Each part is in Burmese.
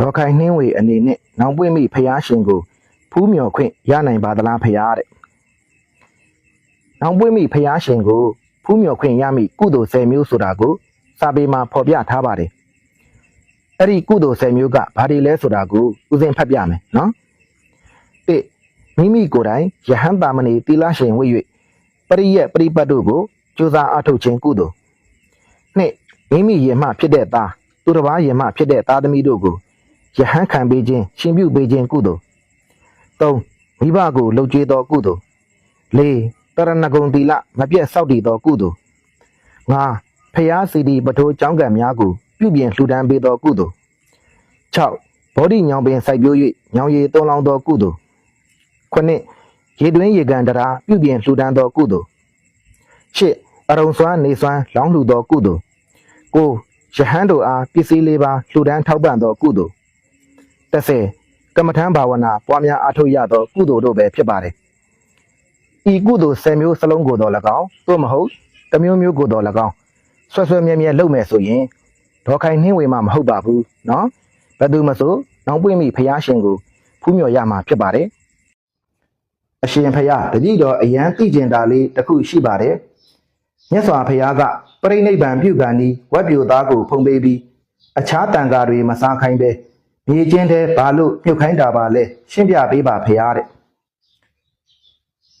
ဒေါ်ခိုင်နှင်းဝေအနေနဲ့နောင်ပွင့်မိဖျားရှင်ကိုဖူးမြော်ခွင့်ရနိုင်ပါသလားဖျားတဲ့နောင်ပွင့်မိဖျားရှင်ကိုဖူးမြော်ခွင့်ရမိကုသိုလ်10မျိုးဆိုတာကိုစာပေမှာဖော်ပြထားပါတယ်အဲ့ဒီကုသိုလ်10မျိုးကဘာတွေလဲဆိုတာကိုဦးစင်ဖတ်ပြမယ်နော်တိမိမိကိုယ်တိုင်ယဟန်တာမဏေတိလရှင်ဝိ၍ပရိယက်ပရိပတ်တို့ကိုကြိုးစားအားထုတ်ခြင်းကုသိုလ်နှစ်မိမိယင်မှဖြစ်တဲ့သားသူတစ်ပါးယင်မှဖြစ်တဲ့သားသမီးတို့ကို ယဟန်ခံပေးခြင်းရှင်ပြုပေးခြင်းကုသိုလ်၃မိဘကိုလှုပ်ကြွေးသောကုသိုလ်၄တရဏဂုံတိလမပြတ်စောက်တည်သောကုသိုလ်၅ဖျားစီဒီပထိုးကျောင်းကံများကိုပြုပြင်လှူဒန်းပေးသောကုသိုလ်၆ဘောဓိညောင်ပင်စိုက်ပျိုး၍ညောင်ရည်သွန်းလောင်းသောကုသိုလ်၉ရေတွင်းရေကန်တရာပြုပြင်လှူဒန်းသောကုသိုလ်၈အရုံစွမ်းနေစွမ်းလောင်းလှူသောကုသိုလ်၉ယဟန်တို့အားပစ္စည်းလေးပါလှူဒန်းထောက်ပံ့သောကုသိုလ် 30ကမ္မထံဘာဝနာပွားများအားထုတ်ရသောကုသိုလ်တို့ပဲဖြစ်ပါတယ်။ဤကုသိုလ်10မျိုးစလုံးကိုတော့၎င်းသို့မဟုတ်တစ်မျိုးမျိုးကိုတော့၎င်းဆွဲဆွဲမြဲမြဲလုပ်မယ်ဆိုရင်ဒေါ်ခိုင်နှင်းဝေမှမဟုတ်ပါဘူးနော်။ဘယ်သူမဆိုနောင်ပွင့်မိဖျားရှင်ကိုဖူးမြော်ရမှာဖြစ်ပါတယ်။အရှင်ဖျားတတိတော်အယံသိကျင်တာလေးတစ်ခုရှိပါတယ်။မြတ်စွာဘုရားကပြိဋိဘံပြုကံဤဝက်ပြိုသားကိုဖုံးပေးပြီးအခြားတန်ဃာတွေမစားခိုင်းပဲ မြေချင်းတဲ့ဘာလို့မြုပ်ခိုင်းတာပါလဲရှင်းပြပေးပါဖရာတဲ့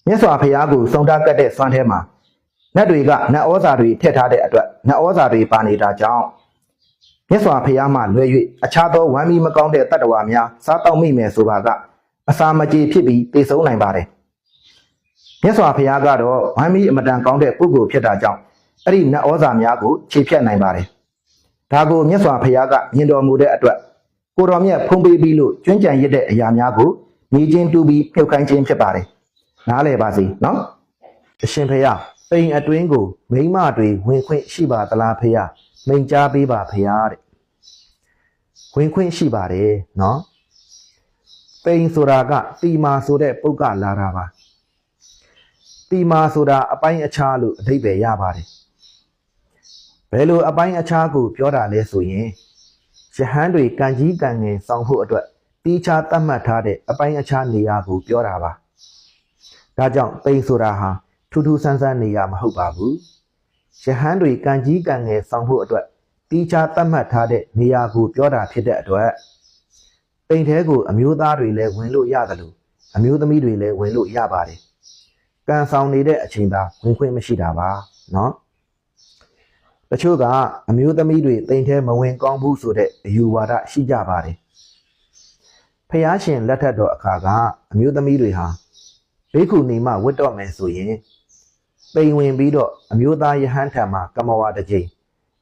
မြတ်စွာဘုရားကိုစုံတာကတ်တဲ့စွမ်းထဲမှာနတ်တွေကနတ်ဩဇာတွေထည့်ထားတဲ့အတွက်နတ်ဩဇာတွေပါနေတာကြောင့်မြတ်စွာဘုရားမှလွဲ၍အခြားသောဝမ်းမီမကောင်းတဲ့တတ္တဝါများစားတောက်မိမယ်ဆိုပါကအစာမကြေဖြစ်ပြီးတေဆုံးနိုင်ပါတယ်မြတ်စွာဘုရားကတော့ဝမ်းမီအမတန်ကောင်းတဲ့ပုဂ္ဂိုလ်ဖြစ်တာကြောင့်အဲ့ဒီနတ်ဩဇာများကိုခြေဖြတ်နိုင်ပါတယ်ဒါကိုမြတ်စွာဘုရားကမြင်တော်မူတဲ့အတွက် ကိုတော်မြတ်ဖုံးပေးပြီးလို့ကျွမ်းကြံရစ်တဲ့အရာများကိုညီချင်းတူပြီးမြုပ်ခိုင်းခြင်းဖြစ်ပါတယ်။နားလည်ပါစေနော်။အရှင်ဖေယပိန်အတွင်းကိုမိမတွေဝင်ခွင့်ရှိပါသလားဖေယမိန်ကြားပေးပါဖေယတဲ့။ဝင်ခွင့်ရှိပါတယ်နော်။ပိန်ဆိုတာကတီမာဆိုတဲ့ပုဂ္ဂလာတာပါ။တီမာဆိုတာအပိုင်းအခြားလို့အဓိပ္ပာယ်ရပါတယ်။ဘယ်လိုအပိုင်းအခြားကိုပြောတာလဲဆိုရင် ယဟန်တွေကံကြီးကံငယ်ဆောင်ဖို့အတွက်တီးခြားသတ်မှတ်ထားတဲ့အပိုင်းအခြားနေရာကိုပြောတာပါ။ဒါကြောင့်ပိန်ဆိုတာဟာထူးထူးဆန်းဆန်းနေရာမဟုတ်ပါဘူး။ယဟန်တွေကံကြီးကံငယ်ဆောင်ဖို့အတွက်တီးခြားသတ်မှတ်ထားတဲ့နေရာကိုပြောတာဖြစ်တဲ့အတွက်ပိန်ထဲကိုအမျိုးသားတွေလည်းဝင်လို့ရတယ်လို့အမျိုးသမီးတွေလည်းဝင်လို့ရပါတယ်။ကံဆောင်နေတဲ့အချိန်သာဝင်ခွင့်မရှိတာပါနော်။ တချို့ကအမျိုးသမီးတွေတိမ်ထဲမဝင်ကောင်းဘူးဆိုတဲ့အယူဝါဒရှိကြပါတယ်ဖះရှင်လက်ထက်တော်အခါကအမျိုးသမီးတွေဟာဘေခုနေမှဝတ်တော့မယ်ဆိုရင်ပိန်ဝင်ပြီးတော့အမျိုးသားယဟန်ထံမှာကမ္မဝါတစ်ကြိမ်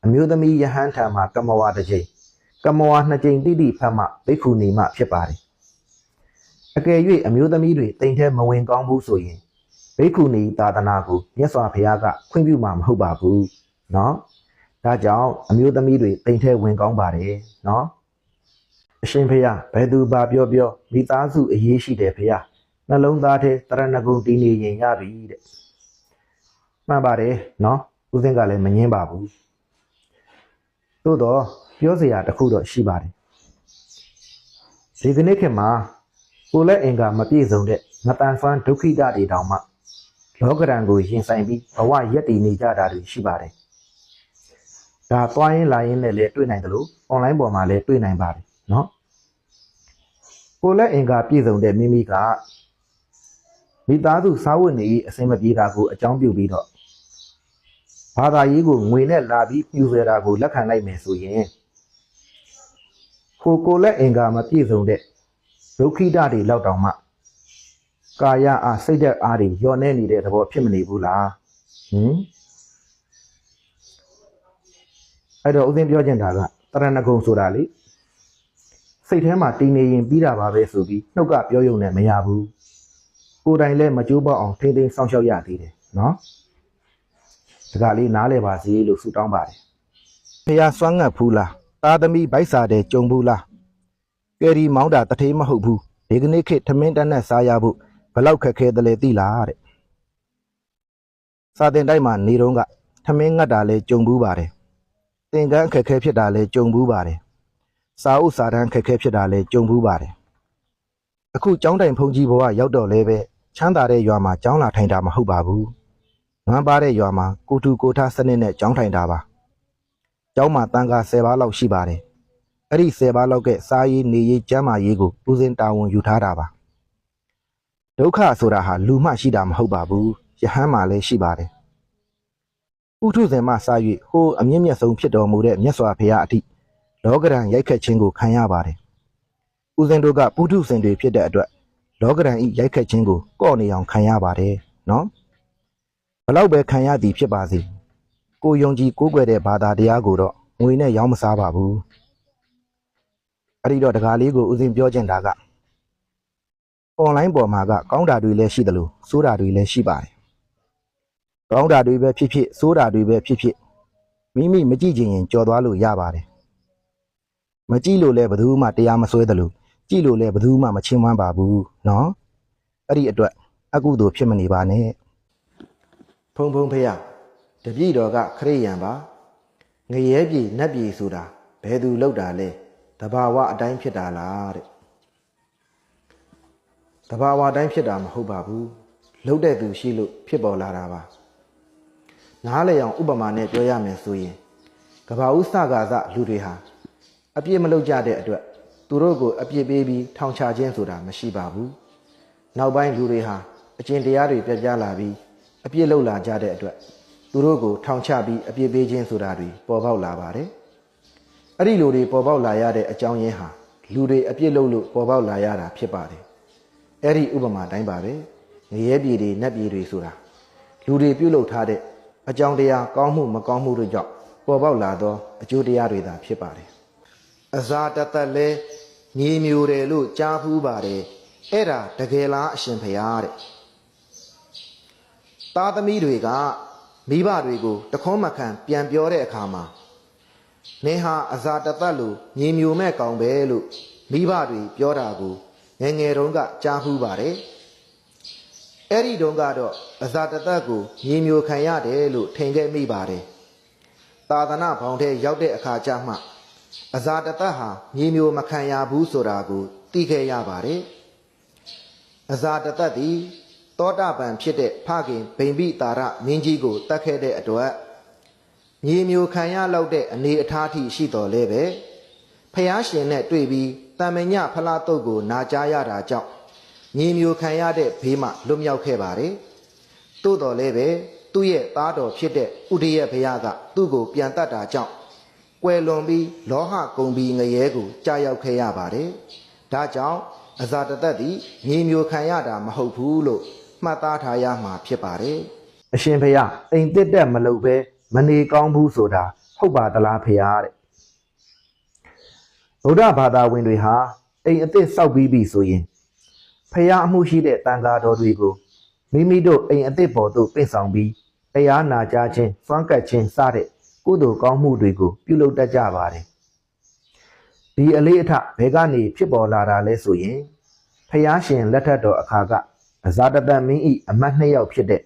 အမျိုးသမီးယဟန်ထံမှာကမ္မဝါတစ်ကြိမ်ကမ္မဝါနှစ်ကြိမ်တိတိဖတ်မှဘေခုနေမှဖြစ်ပါတယ်အကယ်၍အမျိုးသမီးတွေတိမ်ထဲမဝင်ကောင်းဘူးဆိုရင်ဘေခုနေသာသနာကိုမြတ်စွာဘုရားကခွင့်ပြုမှာမဟုတ်ပါဘူးเนาะ ဒါကြောင့်အမျိုးသမီးတွေတိမ်ထဲဝင်ကောင်းပါတယ်နော်အရှင်ဖေယဘယ်သူပါပြောပြောမိသားစုအရေးရှိတယ်ဖေယနှလုံးသားထဲတရဏဂုံတည်နေရင်ရပြီတဲ့မှန်ပါတယ်နော်ဦးစင်းကလည်းမငင်းပါဘူးသို့တော့ပြောစရာတစ်ခုတော့ရှိပါတယ်ဒီကနေ့ခေတ်မှာကိုယ်လက်အင်္ဂါမပြည့်စုံတဲ့မတန်ဆွမ်းဒုက္ခိတတွေတောင်မှလောကရန်ကိုရင်ဆိုင်ပြီးဘဝရက်တည်နေကြတာတွေရှိပါတယ် ဒါသွားရင်လာရင်နဲ့လည်းတွေ့နိုင်တယ်လို့ online ပေါ်မှာလည်းတွေ့နိုင်ပါတယ်เนาะကိုလက်အင်္ဂါပြည့်စုံတဲ့မိမိကမိသားစုစားဝတ်နေရေးအဆင်မပြေတာကိုအကြောင်းပြုပြီးတော့ဘာသာရေးကိုငွေနဲ့လာပြီးပြူဆွဲတာကိုလက်ခံလိုက်မယ်ဆိုရင်ကိုကိုလက်အင်္ဂါမပြည့်စုံတဲ့ဒုက္ခိတတွေလောက်တောင်မှကာယအားစိတ်ဓာတ်အားတွေညှော်နေနေတဲ့သဘောဖြစ်မနေဘူးလားဟင် အဲ့တော့ဦးသိန်းပြောချင်တာကတရဏဂုံဆိုတာလေစိတ်ထဲမှာတည်နေရင်ပြီးတာပါပဲဆိုပြီးနှုတ်ကပြောရုံနဲ့မရဘူးကိုယ်တိုင်လည်းမကြိုးပေါအောင်ထိမ့်သိမ်းစောင့်ရှောက်ရသေးတယ်နော်ဒါကလေးနားလဲပါစေလို့ဆုတောင်းပါတယ်ဖះစွမ်းငတ်ဖူးလားသားသမီးဗိုက်စာတဲ့ကြုံဘူးလားကယ်ရီမောင်းတာတထေးမဟုတ်ဘူးဒီကနေ့ခေတ်ထမင်းတန်းနဲ့စားရဖို့ဘယ်လောက်ခက်ခဲတယ်လဲသိလားတဲ့စာတင်တိုက်မှာနေတော့ကထမင်းငတ်တာလဲကြုံဘူးပါတယ် သင်္ကန်းအခက်ခဲဖြစ်တာလဲကြုံဘူးပါတယ်စာအုပ်စာတမ်းခက်ခဲဖြစ်တာလဲကြုံဘူးပါတယ်အခုကျောင်းတိုင်ဖုန်ကြီးဘဝရောက်တော့လဲပဲချမ်းသာတဲ့ရွာမှာကျောင်းလာထိုင်တာမဟုတ်ပါဘူးနွမ်းပါတဲ့ရွာမှာကိုတူကိုထားစနစ်နဲ့ကျောင်းထိုင်တာပါကျောင်းမှာတန်ခါ10ပါးလောက်ရှိပါတယ်အဲ့ဒီ10ပါးလောက်ကစားရေးနေရေးကျန်းမာရေးကိုဦးစင်းတာဝန်ယူထားတာပါဒုက္ခဆိုတာဟာလူမှရှိတာမဟုတ်ပါဘူးယဟန်မှလည်းရှိပါတယ် ဥထုဇဉ်မှစ၍ဟိုးအမြင့်မြတ်ဆုံးဖြစ်တော်မူတဲ့မြတ်စွာဘုရားအထိလောကရန်ရိုက်ခတ်ခြင်းကိုခံရပါတယ်ဦးစင်းတို့ကပုထုဇဉ်တွေဖြစ်တဲ့အတွက်လောကရန်ဤရိုက်ခတ်ခြင်းကိုကော့နေအောင်ခံရပါတယ်နော်ဘလောက်ပဲခံရသည်ဖြစ်ပါစေကိုယုံကြည်ကိုးကွယ်တဲ့ဘာသာတရားကိုတော့ငွေနဲ့ရောင်းမစားပါဘူးအဲ့ဒီတော့တကားလေးကိုဦးစင်းပြောချင်တာကအွန်လိုင်းပေါ်မှာကကောင်းတာတွေလည်းရှိတယ်လို့ဆိုးတာတွေလည်းရှိပါတယ် ကောင်းတာတွေပဲဖြစ်ဖြစ်ဆိုးတာတွေပဲဖြစ်ဖြစ်မိမိမကြည့်ချင်ရင်ကြော်သွားလို့ရပါတယ်မကြည့်လို့လည်းဘယ်သူမှတရားမဆွဲတယ်လို့ကြည့်လို့လည်းဘယ်သူမှမချင်းမွမ်းပါဘူးနော်အဲ့ဒီအတွက်အကုသိုလ်ဖြစ်မနေပါနဲ့ဖုံဖုံဖေရတပြည့်တော်ကခရိယံပါငရဲပြည်နတ်ပြည်ဆိုတာဘယ်သူလောက်တာလဲတဘာဝအတိုင်းဖြစ်တာလားတဲ့တဘာဝတိုင်းဖြစ်တာမဟုတ်ပါဘူးလှုပ်တဲ့သူရှိလို့ဖြစ်ပေါ်လာတာပါ နားလေအောင်ဥပမာနဲ့ပြောရမယ်ဆိုရင်ကဘာဦးစကာစလူတွေဟာအပြစ်မလုပ်ကြတဲ့အတွက်သူတို့ကိုအပြစ်ပေးပြီးထောင်ချခြင်းဆိုတာမရှိပါဘူးနောက်ပိုင်းလူတွေဟာအကျင့်တရားတွေပြတ်ပြားလာပြီးအပြစ်လုပ်လာကြတဲ့အတွက်သူတို့ကိုထောင်ချပြီးအပြစ်ပေးခြင်းဆိုတာတွေပေါ်ပေါက်လာပါတယ်အဲ့ဒီလူတွေပေါ်ပေါက်လာရတဲ့အကြောင်းရင်းဟာလူတွေအပြစ်လုပ်လို့ပေါ်ပေါက်လာရတာဖြစ်ပါတယ်အဲ့ဒီဥပမာတိုင်းပါပဲငရဲပြည်တွေနတ်ပြည်တွေဆိုတာလူတွေပြုလုပ်ထားတဲ့ အကြောင်းတရားကောင်းမှုမကောင်းမှုတို့ကြောင့်ပေါ်ပေါက်လာသောအကျိုးတရားတွေသာဖြစ်ပါတယ်အဇာတသက်လဲညီမျိုးတယ်လို့ကြားဖူးပါတယ်အဲ့ဒါတကယ်လားအရှင်ဖရာတဲ့သားသမီးတွေကမိဘတွေကိုတခေါမခံပြန်ပြောတဲ့အခါမှာနင်ဟာအဇာတသက်လို့ညီမျိုးမဲ့ကောင်ပဲလို့မိဘတွေပြောတာကိုငယ်ငယ်တုန်းကကြားမှုပါတယ် အဲ့ဒီတုန်းကတော့အဇာတသက်ကိုမြေမျိုးခံရတယ်လို့ထင်ခဲ့မိပါတယ်သာသနာဘောင်ထဲရောက်တဲ့အခါကျမှအဇာတသက်ဟာမြေမျိုးမခံရဘူးဆိုတာကိုသိခဲ့ရပါတယ်အဇာတသက်သည်တောတာပန်ဖြစ်တဲ့ဖခင်ဗိမ္ပိတာရမင်းကြီးကိုတတ်ခဲ့တဲ့အတွက်မြေမျိုးခံရလောက်တဲ့အနေအထားထိရှိတော်လဲပဲဖះရှင်နဲ့တွေ့ပြီးတမညဖလားတုတ်ကိုနာကြားရတာကြောင့် ညီမျိုးခံရတဲ့ဘေးမှလွတ်မြောက်ခဲ့ပါတယ်။သို့တော်လည်းပဲသူ့ရဲ့သားတော်ဖြစ်တဲ့ဥဒိယဘုရားကသူ့ကိုပြန်တတ်တာကြောင့်ကွယ်လွန်ပြီးလောဟကုံပြီးငရဲကိုကြာရောက်ခဲ့ရပါတယ်။ဒါကြောင့်အဇာတသက်သည်ညီမျိုးခံရတာမဟုတ်ဘူးလို့မှတ်သားထားရမှာဖြစ်ပါတယ်။အရှင်ဘုရားအိမ်တစ်တက်မလုပ်ပဲမနေကောင်းဘူးဆိုတာဟုတ်ပါသလားဖေရားတဲ့ဗုဒ္ဓဘာသာဝင်တွေဟာအိမ်အသစ်စောက်ပြီးပြီဆိုရင် ဖះအမှုရှိတဲ့တန်ဃာတော်တွေကိုမိမိတို့အိမ်အသစ်ပေါ်သို့ပင့်ဆောင်ပြီးတရားနာကြားခြင်းစွမ်းကပ်ခြင်းစတဲ့ကုသိုလ်ကောင်းမှုတွေကိုပြုလုပ်တတ်ကြပါတယ်ဒီအလေးအထဘယ်ကနေဖြစ်ပေါ်လာတာလဲဆိုရင်ဖះရှင်လက်ထက်တော်အခါကအဇာတတမင်းဤအမတ်နှစ်ယောက်ဖြစ်တဲ့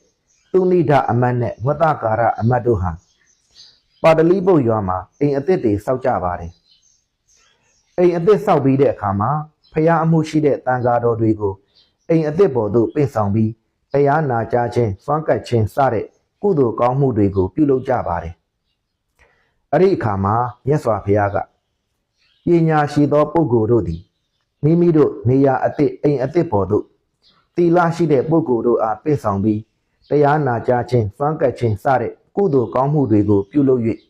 သူနိဒအမတ်နဲ့ဝတ္တကာရအမတ်တို့ဟာပါတလိပုတ်ရွာမှာအိမ်အသစ်တွေစောက်ကြပါတယ်အိမ်အသစ်ဆောက်ပြီးတဲ့အခါမှာ ဖះအမှုရှိတဲ့တန်ဃာတော်တွေကိုအိမ်အသစ်ပေါ်သို့ပင့်ဆောင်ပြီးတရားနာကြားခြင်းစွမ်းကပ်ခြင်းစတဲ့ကုသိုလ်ကောင်းမှုတွေကိုပြုလုပ်ကြပါတယ်။အဲ့ဒီအခါမှာမြတ်စွာဘုရားကပညာရှိသောပုဂ္ဂိုလ်တို့သည်မိမိတို့နေရာအသစ်အိမ်အသစ်ပေါ်သို့သီလရှိတဲ့ပုဂ္ဂိုလ်တို့အားပင့်ဆောင်ပြီးတရားနာကြားခြင်းစွမ်းကပ်ခြင်းစတဲ့ကုသိုလ်ကောင်းမှုတွေကိုပြုလုပ်၍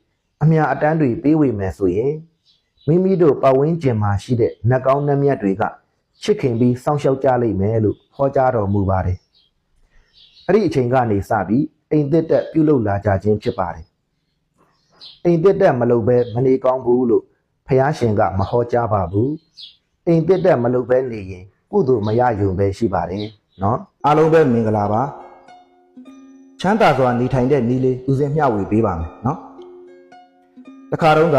အမြအတမ်းတွေပေးဝေမယ်ဆိုရင် မိမိတို့ပတ်ဝန်းကျင်မှာရှိတဲ့နှက်ကောင်းနှက်မြတ်တွေကချစ်ခင်ပြီးစောင့်ရှောက်ကြလိမ့်မယ်လို့ဟောကြားတော်မူပါတယ်။အဲ့ဒီအချိန်ကနေစပြီးအိမ်သက်တက်ပြုလုပ်လာကြခြင်းဖြစ်ပါတယ်။အိမ်သက်တက်မလုပ်ဘဲမနေကောင်းဘူးလို့ဖះရှင်ကမဟောကြားပါဘူး။အိမ်သက်တက်မလုပ်ဘဲနေရင်ကုသိုလ်မရယူပဲရှိပါတယ်နော်။အားလုံးပဲမင်္ဂလာပါ။ချမ်းသာစွာနေထိုင်တဲ့ဤလေးဦးစင်မျှဝေပေးပါမယ်နော်။တခါတုန်းက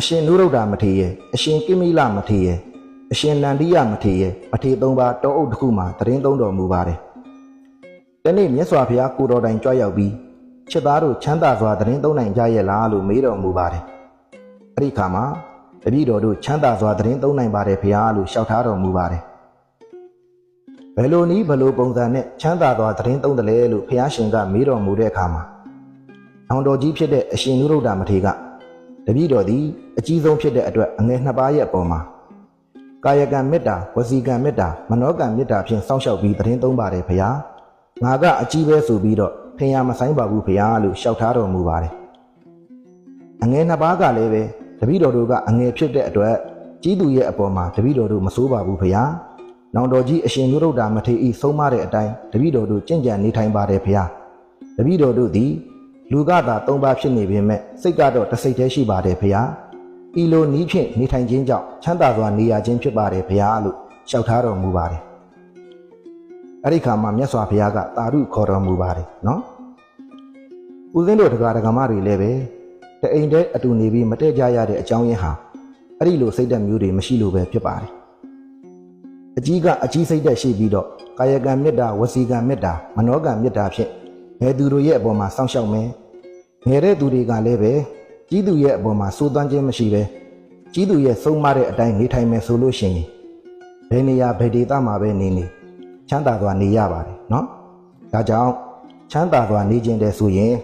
အရှင်နုရုဒ္ဓမထေရရဲ့အရှင်ကိမိလမထေရရဲ့အရှင်နန္ဒီယမထေရရဲ့အထေသုံးပါးတောအုပ်တစ်ခုမှာတရင်သုံးတော်မူပါတယ်။ဒီနေ့မြတ်စွာဘုရားကိုတော်တိုင်ကြွရောက်ပြီးချက်သားတို့ချမ်းသာစွာတရင်သုံးနိုင်ကြရဲ့လားလို့မေးတော်မူပါတယ်။အဲ့ဒီခါမှာတပည့်တော်တို့ချမ်းသာစွာသတင်းသုံးနိုင်ပါတယ်ဖရာလို့လျှောက်ထားတော်မူပါတယ်ဘယ်လိုနည်းဘယ်လိုပုံစံနဲ့ချမ်းသာစွာသတင်းသုံးတယ်လဲလို့ဖရာရှင်ကမေးတော်မူတဲ့အခါမှာအောင်တော်ကြီးဖြစ်တဲ့အရှင်နုရုဒ္ဓမထေရက တပည့်တော်သည်အကြီးဆုံးဖြစ်တဲ့အတွက်အငယ်နှစ်ပါးရဲ့အပေါ်မှာကာယကံမေတ္တာဝစီကံမေတ္တာမနောကံမေတ္တာဖြင့်စောင့်ရှောက်ပြီးသတင်းသုံးပါတယ်ဖရာငါကအကြီးပဲဆိုပြီးတော့ဖင်ရမဆိုင်ပါဘူးဖရာလို့လျှောက်ထားတော်မူပါတယ်အငယ်နှစ်ပါးကလည်းပဲတပည့်တော်တို့ကအငယ်ဖြစ်တဲ့အတွက်ကြီးသူရဲ့အပေါ်မှာတပည့်တော်တို့မစိုးပါဘူးဖေဟာ။နောင်တော်ကြီးအရှင်မြတ်တာမထေရဤဆုံးမတဲ့အတိုင်းတပည့်တော်တို့ကြင်ကြံနေထိုင်ပါတယ်ဖေဟာ။တပည့်တော်တို့သည် လူကသာသုံးပါးဖြစ်နေပေမဲ့စိတ်ကတော့တစ်စိတ်တည်းရှိပါတယ်ဖေဟာ။ဤလိုနီးဖြင့်နေထိုင်ခြင်းကြောင့်ချမ်းသာစွာနေရခြင်းဖြစ်ပါတယ်ဖေဟာလို့လျှောက်ထားတော်မူပါတယ်။အဲ့ဒီခါမှာမြတ်စွာဘုရားကတာရုခေါ်တော်မူပါတယ်နော်။ဦးဇင်းတို့တရားဒဂမတွေလည်းပဲတအိမ်တည်းအတူနေပြီးမတည့်ကြရတဲ့အကြောင်းရင်းဟာအဲ့ဒီလိုစိတ်ဓာတ်မျိုးတွေမရှိလို့ပဲဖြစ်ပါတယ်။အကြီးကအကြီးစိတ်ဓာတ်ရှိပြီးတော့ကာယကံမေတ္တာဝစီကံမေတ္တာမနောကံမေတ္တာဖြင့် ငယ်သူတို့ရဲ့အပေါ်မှာစောင့်ရှောက်မယ်။ငယ်တဲ့သူတွေကလည်းပဲကြီးသူရဲ့အပေါ်မှာစိုးသွမ်းခြင်းမရှိပဲကြီးသူရဲ့ဆုံးမတဲ့အတိုင်းနေထိုင်မယ်ဆိုလို့ရှိရင်ဘယ်နေရာဘယ်ဒေသမှာပဲနေနေချမ်းသာစွာနေရပါတယ်နော်။ဒါကြောင့်ချမ်းသာစွာနေခြင်းတဲ့ဆိုရင်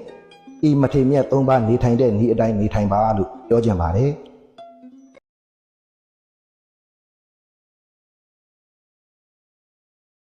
ဤမထေမြတ်သုံးပါးနေထိုင်တဲ့ဤအတိုင်းနေထိုင်ပါလို့ပြောကြပါတယ်။